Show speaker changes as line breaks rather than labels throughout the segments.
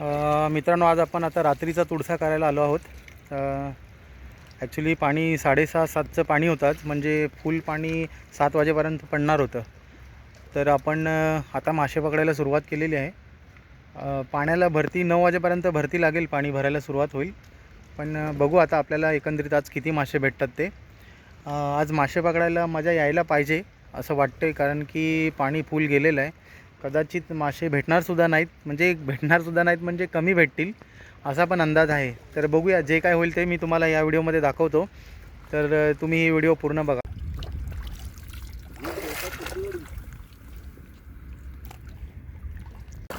मित्रांनो आज आपण आता रात्रीचा तुडसा करायला आलो आहोत. ॲक्च्युली पाणी साडेसहा सातचं पाणी होताच म्हणजे फुल पाणी सात वाजेपर्यंत पडणार होतं. तर आपण आता मासे पकडायला सुरुवात केलेली आहे. पाण्याला भरती नऊ वाजेपर्यंत भरती लागेल पाणी भरायला सुरुवात होईल. पण बघू आता आपल्याला एकंदरीत आज किती मासे भेटतात ते. आज मासे पकडायला मजा यायला पाहिजे असं वाटतं कारण की पाणी फुल गेलेलं आहे. कदाचित मासे भेटणारसुद्धा नाहीत. म्हणजे भेटणारसुद्धा नाहीत म्हणजे कमी भेटतील असा पण अंदाज आहे. तर बघूया जे काय होईल ते मी तुम्हाला या व्हिडिओमध्ये दाखवतो. तर तुम्ही ही व्हिडिओ पूर्ण बघा.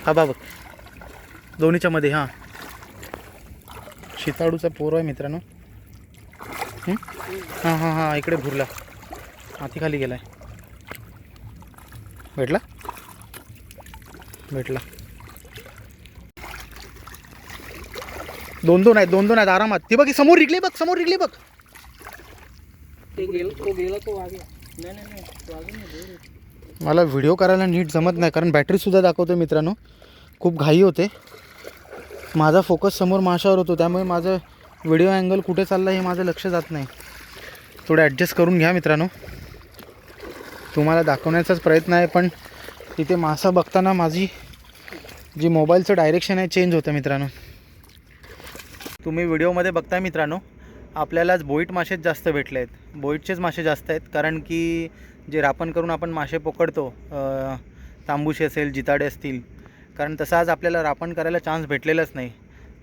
हा बा बघ दोन्हीच्या मध्ये हां. शिताडूचा पोर आहे मित्रांनो. हां हां हां इकडे भुरला. हाती खाली गेलाय. भेटला? भेटला. दोन दोन आहेत दोन दोन आहेत आरामात. ती बघ समोर रिकली बघ समोर रिकली बघ.
ते गेला तो गेला तो वागे. नाही नाही नाही वागे नाही दूर आहे.
मला व्हिडिओ करायला नीट जमत नाही कारण बॅटरीसुद्धा दाखवतो मित्रांनो. खूप घाई होते. माझा फोकस समोर माशावर होतो त्यामुळे माझं व्हिडिओ अँगल कुठे चालला हे माझं लक्ष जात नाही. थोडं ॲडजस्ट करून घ्या मित्रांनो. तुम्हाला दाखवण्याचाच प्रयत्न आहे पण तिथे मासा बघताना माझी जी मोबाईलचं डायरेक्शन आहे चेंज होतं मित्रांनो. तुम्ही व्हिडिओमध्ये बघताय मित्रांनो आपल्यालाच बोईट मासेच जास्त भेटले आहेत. बोईटचेच मासे जास्त आहेत कारण की जे रापण करून आपण मासे पकडतो तांबूशी असेल जिताडे असतील कारण तसं आज आपल्याला रापण करायला चान्स भेटलेलाच नाही.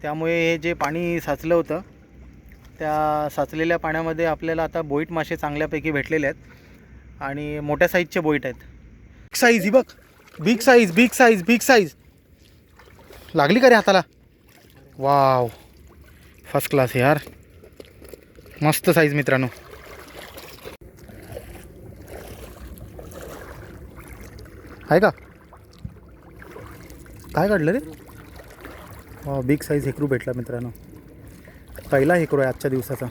त्यामुळे हे जे पाणी साचलं होतं त्या साचलेल्या पाण्यामध्ये आपल्याला आता बोईट मासे चांगल्यापैकी भेटलेले आहेत आणि मोठ्या साईजचे बोईट आहेत. साईज ही बघ. Big size big size big size लागली का रे हाताला? वाव फर्स्ट क्लास यार. मस्त साईज मित्रांनो. आहे का? काय काढलं रे? वा बिग साईज हेकरू भेटला मित्रांनो. पहिला हेकरू आहे आजच्या दिवसाचा.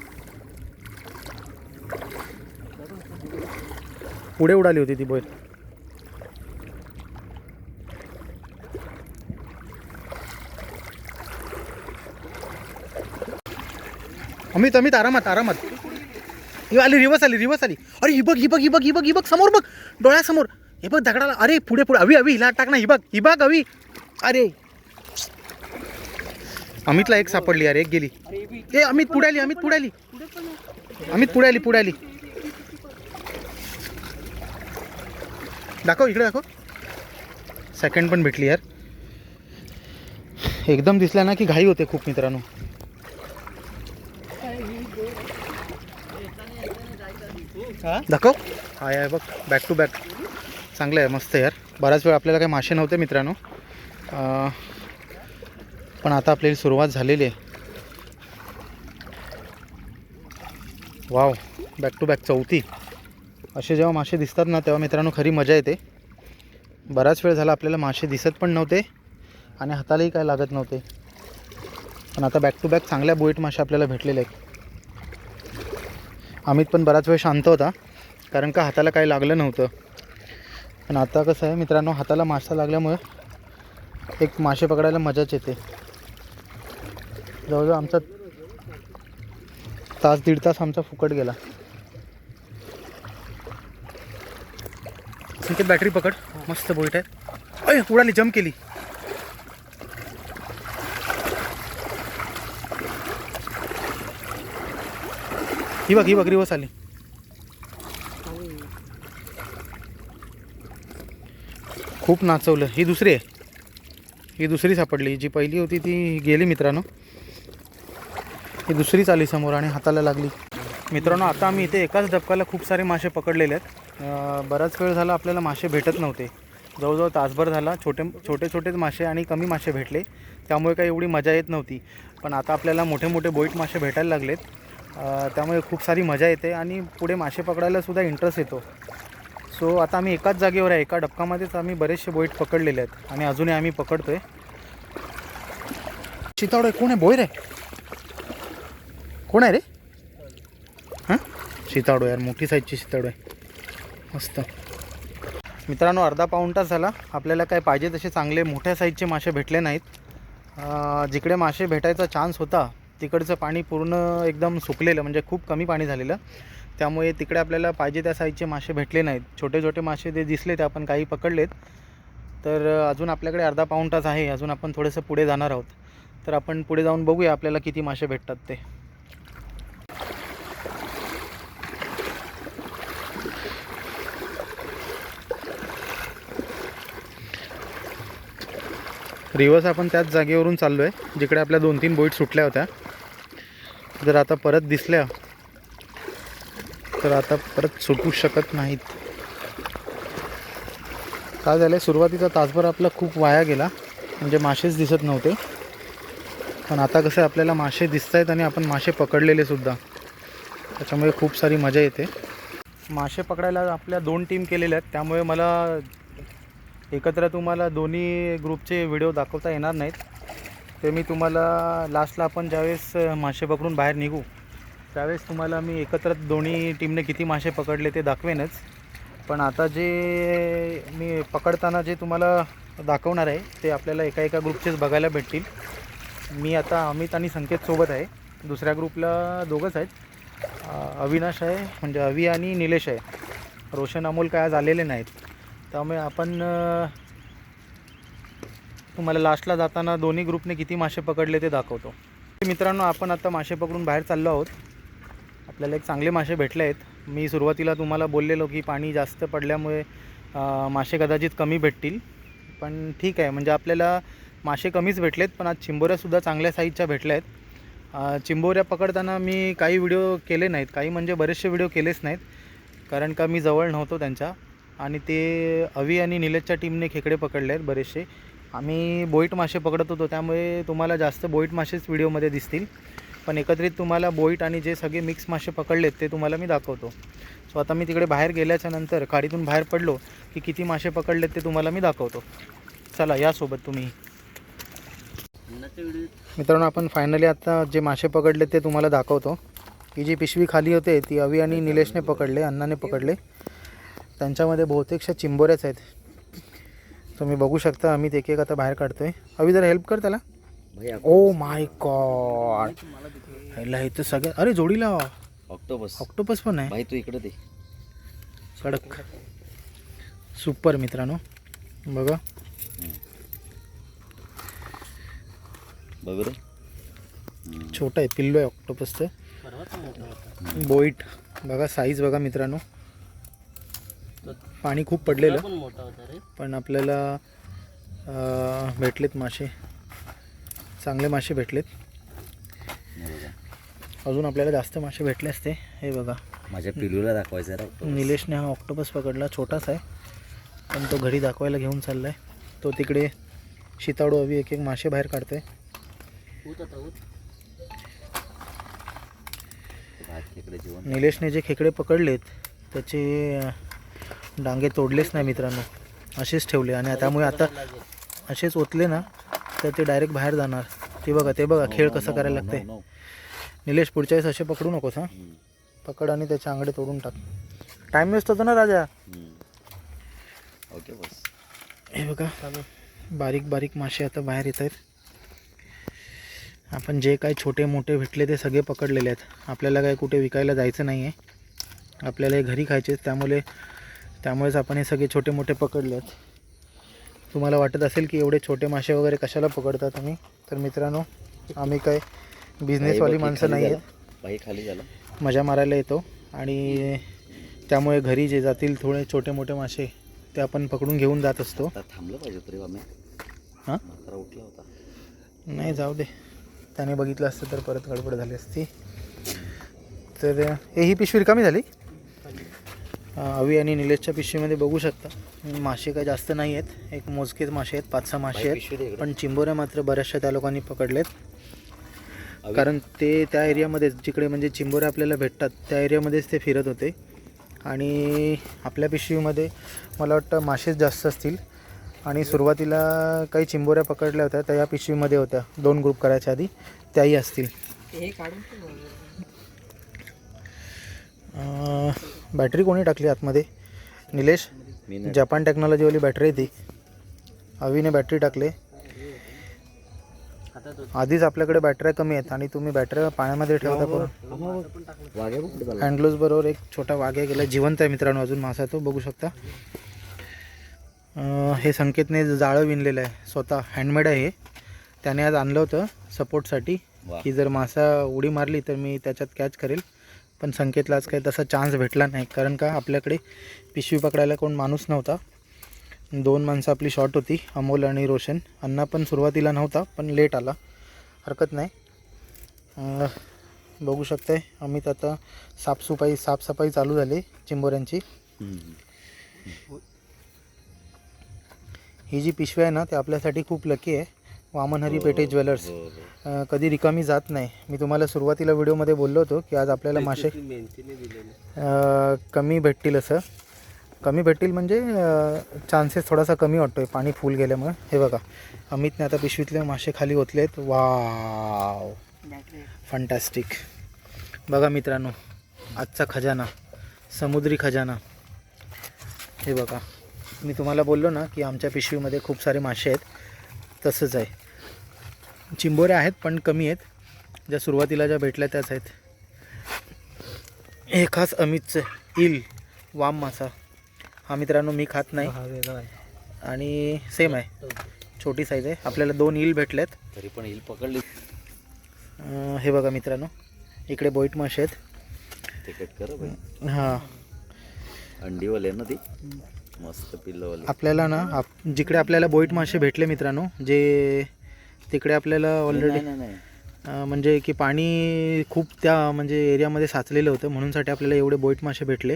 पुढे उडाली होती ती बैल. अमित अमित आरामात आरामात. ही आली रिवर्स आली रिवर्स आली. अरे ही बघ ही बघ ही बघ ही बघ ही बघ समोर बघ. डोळ्यासमोर. हे बघ दगडाला. अरे पुढे पुढे. अवी अवी हिला टाक ना ही बघ ही बघ अवी. अरे. अमितला एक सापडली अरे एक गेली. ए अमित पुढे आली अमित पुढे आली. अमित पुढे आली पुढे आली. दाखव इकडे दाखव. सेकंड पण भेटली यार. एकदम दिसल्या ना की घाई होते खूप मित्रांनो
काय ही दोन येताना येताना जायचं हा?
दाखव. हाय आहे बघ. बॅक टू बॅक चांगलं आहे मस्त यार. बराच वेळ आपल्याला काही मासे नव्हते मित्रांनो. पण आता आपल्याला सुरुवात झालेली आहे. वाव बॅक टू बॅक चौथी. असे जेव्हा मासे दिसतात ना तेव्हा मित्रांनो खरी मजा येते. बराच वेळ झाला आपल्याला मासे दिसत पण नव्हते आणि हातालाही काय लागत नव्हते. पण आता बॅक टू बॅक चांगल्या बोईट मासे आपल्याला भेटलेले आहेत. अमित पण बराच वेळ शांत होता कारण का हाताला काही लागलं नव्हतं. पण आता कसं आहे मित्रांनो हाताला मासा लागल्यामुळं एक मासे पकडायला मजाच येते. जवळजवळ आमचा तास दीड तास आमचा फुकट गेला. संकेत बॅटरी पकड. मस्त बोलत आहे. अय उडाली जम्प केली. ही बघ ही बघ रिवर्स आली. खूप नाचवलं. ही दुसरी आहे. ही दुसरी सापडली. जी पहिली होती ती गेली मित्रांनो. ही दुसरीच आली समोर आणि हाताला लागली. मित्रांनो आता आम्ही इथे एकाच डबकाला खूप सारे मासे पकडलेले आहेत. बराच वेळ झाला आपल्याला मासे भेटत नव्हते. जवळजवळ तासभर झाला. छोटे छोटे छोटेच मासे आणि कमी मासे भेटले. त्यामुळे काही एवढी मजा येत नव्हती. पण आता आपल्याला मोठे मोठे बोईट मासे भेटायला लागलेत. त्यामुळे खूप सारी मजा येते आणि पुढे मासे पकडायलासुद्धा इंटरेस्ट येतो. सो आता आम्ही एकाच जागेवर आहे. एका डबकामध्येच आम्ही बरेचसे बोईट पकडलेले आहेत. आणि अजूनही आम्ही पकडतोय. चितावड आहे कोण आहे? बोईर? आहे कोण आहे रे? हां? शिताडो यार मोठी साईजची शिताडो आहे मस्त. मित्रांनो अर्धा पाऊण तास झाला. आपल्याला काय पाहिजे तसे चांगले मोठ्या साईजचे मासे भेटले नाहीत. जिकडे मासे भेटायचा चान्स होता तिकडचं पाणी पूर्ण एकदम सुकलेलं म्हणजे खूप कमी पाणी झालेलं. त्यामुळे तिकडे आपल्याला पाहिजे त्या साईजचे मासे भेटले नाहीत. छोटे छोटे मासे ते दिसले ते आपण काही पकडलेत. तर अजून आपल्याकडे अर्धा पाऊण तास आहे. अजून आपण थोडंसं पुढे जाणार आहोत. तर आपण पुढे जाऊन बघूया आपल्याला किती मासे भेटतात ते. रिवर्स आपण त्याच जागेवरून चाललो आहे जिकडे आपल्या दोन तीन बोईट सुटल्या होत्या. जर आता परत दिसल्या तर आता परत सुटू शकत नाहीत. काय झालं आहे सुरुवातीचा तासभर आपला खूप वाया गेला म्हणजे मासेच दिसत नव्हते. पण आता कसं आहे, आपल्याला मासे दिसत आहेत आणि आपण मासे पकडलेले सुद्धा. त्याच्यामुळे खूप सारी मजा येते. मासे पकडायला आपल्या दोन टीम केलेल्या आहेत त्यामुळे मला एकत्र तुम्हाला दोन्ही ग्रुपचे व्हिडिओ दाखवता येणार नाहीत. ते मी तुम्हाला लास्टला आपण ज्यावेळेस मासे पकडून बाहेर निघू त्यावेळेस तुम्हाला मी एकत्र दोन्ही टीमने किती मासे पकडले ते दाखवेनच. पण आता जे मी पकडताना जे तुम्हाला दाखवणार आहे ते आपल्याला एका एका ग्रुपचेच बघायला भेटतील. मी आता अमित आणि संकेतसोबत आहे. दुसऱ्या ग्रुपला दोघंच आहेत. अविनाश आहे म्हणजे अवी आणि निलेश आहे. रोशन अमोल काय आज आलेले नाहीत. त्यामुळे आपण तुम्हाला लास्टला जाताना दोन्ही ग्रुपने किती मासे पकडले ते दाखवतो. मित्रांनो आपण आता मासे पकडून बाहेर चाललो आहोत. आपल्याला एक चांगले मासे भेटले आहेत. मी सुरुवातीला तुम्हाला बोललेलो की पाणी जास्त पडल्यामुळे मासे कदाचित कमी भेटतील. पण ठीक आहे म्हणजे आपल्याला मासे कमीच भेटलेत पण आज चिंबोऱ्यासुद्धा चांगल्या साईजच्या भेटल्या आहेत. चिंबोऱ्या पकडताना मी काही व्हिडिओ केले नाहीत. काही म्हणजे बरेचसे व्हिडिओ केलेच नाहीत. कारण का मी जवळ नव्हतो त्यांच्या. आणि ते अवी आणि निलेशच्या टीमने खेकडे पकडले आहेत बरेचसे. आम्ही बोईट मासे पकडत होतो त्यामुळे तुम्हाला जास्त बोईट मासेच व्हिडिओमध्ये दिसतील. पण एकत्रित तुम्हाला बोईट आणि जे सगळे मिक्स मासे पकडलेत ते तुम्हाला मी दाखवतो. सो आता मी तिकडे बाहेर गेल्याच्यानंतर खाडीतून बाहेर पडलो की किती मासे पकडलेत ते तुम्हाला मी दाखवतो. चला यासोबत तुम्ही. मित्रांनो आपण फायनली आता जे मासे पकडले ते तुम्हाला दाखवतो. ही जी पिशवी खाली होते ती अवी आणि निलेशने पकडले अण्णाने पकडले. त्यांच्यामध्ये बहुतेकशा चिंबोऱ्याच आहेत. तुम्ही बघू शकता आम्ही एक एक आता बाहेर काढतोय. अवी जरा हेल्प कर त्याला.
भैया
ओ माय गॉड ह्याला हे तर सगळ्या अरे जोडीला.
ऑक्टोबस
ऑक्टोपस पण आहे.
भाई तू इकडे दे.
कडक. सुपर मित्रांनो. बघा.
बघ रे.
छोटं आहे पिल्लो आहे ऑक्टोपसचं बोईट बघा साईज बघा मित्रांनो. पाणी खूप पडलेलं.
पण मोठा होता रे.
पण आपल्याला भेटलेत मासे. चांगले मासे भेटलेत.
हे बघा.
अजून आपल्याला जास्त मासे भेटले असते. हे बघा.
माझ्या पिलूला दाखवायचं.
निलेशने हा ऑक्टोपस पकडला छोटाच आहे. पण तो घरी दाखवायला घेऊन चालला आहे तो तिकडे शिताडू हवी एक एक मासे बाहेर
जेवण.
निलेशने जे खेकडे पकडलेत त्याचे डांगे तोडलेच नाही मित्रांनो. असेच ठेवले आणि त्यामुळे आता असेच ओतले ना तर ते डायरेक्ट बाहेर जाणार. ते बघा ते बघा खेळ कसा करायला लागते. निलेश पुढच्या वेळेस असे पकडू नकोस हां? पकड आणि त्याचे आंगडे तोडून टाक. टाईम वेस्ट होतो ना राजा.
ओके बस.
हे बघा बारीक बारीक मासे आता बाहेर येत आहेत. आपण जे काही छोटे मोठे भेटले ते सगळे पकडलेले आहेत. आपल्याला काय कुठे विकायला जायचं नाही आहे आपल्याला हे घरी खायचे त्यामुळे त्यामुळेच आपण हे सगळे छोटे मोठे पकडले आहेत तुम्हाला वाटत असेल की एवढे छोटे मासे वगैरे कशाला पकडता तुम्ही? तर मित्रांनो आम्ही काय बिझनेसवाली माणसं नाही आहेत
बाई खाली झाला.
मजा मारायला येतो. आणि त्यामुळे घरी जे जातील थोडे छोटे मोठे मासे ते आपण पकडून घेऊन जात असतो.
थांबलं पाहिजे तरी आम्ही.
हां?
उठला होता.
नाही जाऊ दे. त्याने बघितलं असतं तर परत गडबड झाली असती. तर हे ही पिशवी रिकामी झाली? अवी आणि निलेशच्या पिशवीमध्ये बघू शकता. मासे काही जास्त नाही आहेत. एक मोजकेच मासे आहेत. पाच सहा मासे आहेत. पण चिंबोऱ्या मात्र बऱ्याचशा त्या लोकांनी पकडलेत. कारण ते त्या एरियामध्येच जिकडे म्हणजे चिंबोऱ्या आपल्याला भेटतात त्या एरियामध्येच ते फिरत होते. आणि आपल्या पिशवीमध्ये मला वाटतं मासेच जास्त असतील. आणि सुरुवातीला काही चिंबोऱ्या पकडल्या होत्या त्या या पिशवीमध्ये होत्या. दोन ग्रुप करायच्या आधी. त्याही असतील.
हे
बॅटरी कोणी टाकली आतमध्ये? निलेश जपान टेक्नॉलॉजीवाली बॅटरी आहे ती. अवीने बॅटरी टाकले. आधीच आपल्याकडे बॅटऱ्या कमी आहेत आणि तुम्ही बॅटऱ्या पाण्यामध्ये ठेवता
चालला.
हँडग्लोव्स बरोबर एक छोटा वाघ्या गेला जिवंत आहे मित्रांनो अजून मासा तो बघू शकता. हे संकेतने जाळं विणलेलं आहे स्वतः हँडमेड आहे हे. त्याने आज आणलं होतं सपोर्टसाठी. की जर मासा उडी मारली तर मी त्याच्यात कॅच करेल. पण संकेतला आज काही तसा चान्स भेटला नाही. कारण का आपल्याकडे पिशवी पकडायला कोण माणूस नव्हता. दोन माणसं आपली शॉर्ट होती अमोल आणि रोशन. अण्णा पण सुरुवातीला नव्हता पण लेट आला. हरकत नाही. बघू शकताय. अमित आता साफसफाई साफसफाई चालू झाली चिंबोऱ्यांची. ही जी पिशवी आहे ना ते आपल्यासाठी खूप लकी आहे. वामनहरी पेठे ज्वेलर्स.
हो, हो.
अं, कधी रिकामी जात नाही. मी तुम्हाला सुरुवातीला व्हिडिओमध्ये बोललो होतो की आज आपल्याला मासे अं, कमी भेटतील असं. कमी भेटतील म्हणजे चान्सेस थोडासा कमी वाटतो आहे पाणी फुल गेल्यामुळे. हे बघा. अमितने आता पिशवीतले मासे खाली ओतलेत वाव. फंटॅस्टिक बघा मित्रांनो आजचा खजाना. समुद्री खजाना. हे बघा. मी तुम्हाला बोललो ना की आमच्या पिशवीमध्ये खूप सारे मासे आहेत. तसंच आहे. चिंबोऱ्या आहेत पण कमी आहेत. ज्या सुरुवातीला ज्या भेटल्या त्याच आहेत. हे खास अमितचं इल वाम मासा. हा मित्रांनो मी खात नाही.
हा
आणि सेम आहे. छोटी साईज आहे. आपल्याला दोन इल भेटल्यात
तरी पण हिल पकडली.
हे बघा मित्रांनो इकडे बोईट मासे आहेत.
कर बाई.
हां.
अंडीवाले ना ती? मस्त पिल्लवाले.
आपल्याला ना आप जिकडे आपल्याला बोईट मासे भेटले मित्रांनो जे तिकडे आपल्याला ऑलरेडी
नाही नाही नाही.
म्हणजे की पाणी खूप त्या म्हणजे एरियामध्ये साचलेलं होतं म्हणूनसाठी आपल्याला एवढे बोईट मासे भेटले.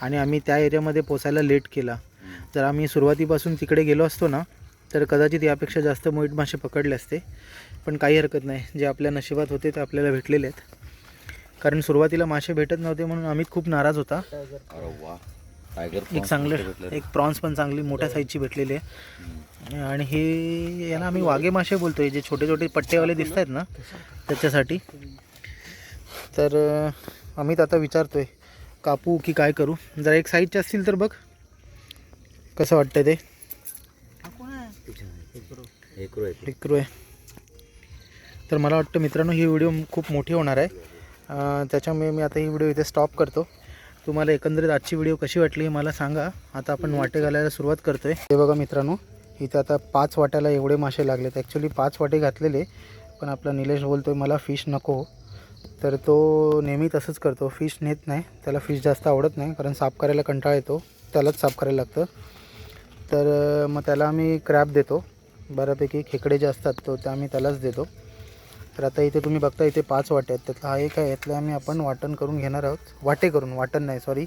आणि आम्ही त्या एरियामध्ये पोचायला लेट केला. जर आम्ही सुरुवातीपासून तिकडे गेलो असतो ना तर कदाचित यापेक्षा जास्त मोईट मासे पकडले असते. पण काही हरकत नाही जे आपल्या नशिबात होते ते आपल्याला भेटलेले आहेत. कारण सुरुवातीला मासे भेटत नव्हते म्हणून अमित खूप नाराज होता.
टायगर
एक चांगलं. एक प्रॉन्स पण चांगली मोठ्या साईजची भेटलेली आहे. आणि हे याला आम्ही वाघे मासे बोलतोय जे छोटे छोटे पट्टेवाले दिसत आहेत ना त्याच्यासाठी. तर अमित आता विचारतोय कापू की काय करू? जर एक साईजचे असतील तर बघ. कसं वाटतंय ते?
आहे.
आहे. तर मला वाटतं मित्रांनो ही व्हिडिओ खूप मोठी होणार आहे. त्याच्यामुळे मी आता ही व्हिडिओ इथे स्टॉप करतो. तुम्हाला एकंदरीत आजची व्हिडिओ कशी वाटली हे मला सांगा. आता आपण वाटे घालायला सुरुवात करतोय. हे बघा मित्रांनो इथे आता पाच वाट्याला एवढे मासे लागलेत. ॲक्च्युली पाच वाटे घातलेले पण आपला निलेश बोलतोय मला फिश नको. तर तो नेहमी तसंच करतो. फिश नेत नाही. त्याला फिश जास्त आवडत नाही कारण साफ करायला कंटाळा येतो. त्यालाच साफ करायला लागतं. तर मग त्याला आम्ही क्रॅप देतो. बऱ्यापैकी खेकडे जे असतात तो त्या आम्ही त्यालाच देतो. तर आता इथे तुम्ही बघता इथे पाच वाटे आहेत. त्यातला हा एक आहे यातले आम्ही आपण वाटण करून घेणार आहोत. वाटे करून वाटण नाही सॉरी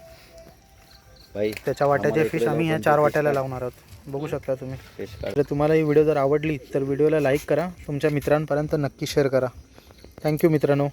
त्याच्या वाट्याचे फिश आम्ही ह्या चार वाट्याला. लावणार आहोत. बघू शकता तुम्ही. तर तुम्हाला ही व्हिडिओ जर आवडली तर व्हिडिओला लाईक करा. तुमच्या मित्रांपर्यंत नक्की शेअर करा. थँक्यू मित्रांनो.